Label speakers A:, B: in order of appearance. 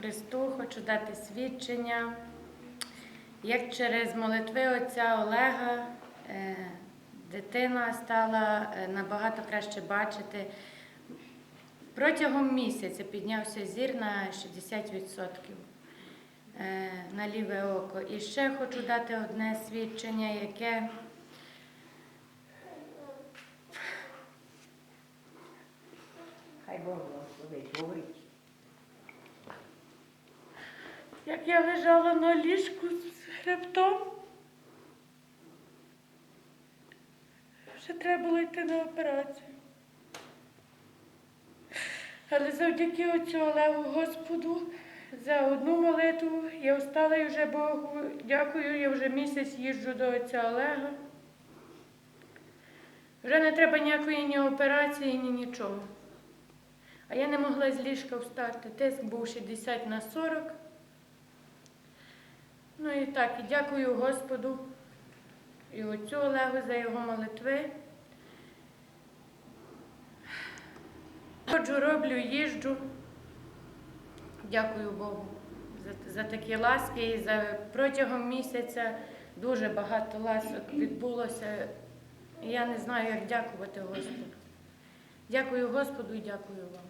A: Христу, хочу дати свідчення, як через молитви отця Олега е, дитина стала е, набагато краще бачити. Протягом місяця піднявся зір на 60% е, на ліве око. І ще хочу дати одне свідчення, яке
B: Хай Бог благословить, говорить.
A: Як я лежала на ліжку з хребтом, вже треба було йти на операцію. Але завдяки оцю Олегу Господу за одну молитву я встала і вже Богу. Дякую, я вже місяць їжджу до отця Олега. Вже не треба ніякої ні операції, ні нічого. А я не могла з ліжка встати. Тиск був 60 на 40. Ну і так, і дякую Господу і отцю Олегу за його молитви. Ходжу, роблю, їжджу. Дякую Богу за, за такі ласки. І за протягом місяця дуже багато ласок відбулося. І я не знаю, як дякувати Господу. Дякую Господу і дякую вам.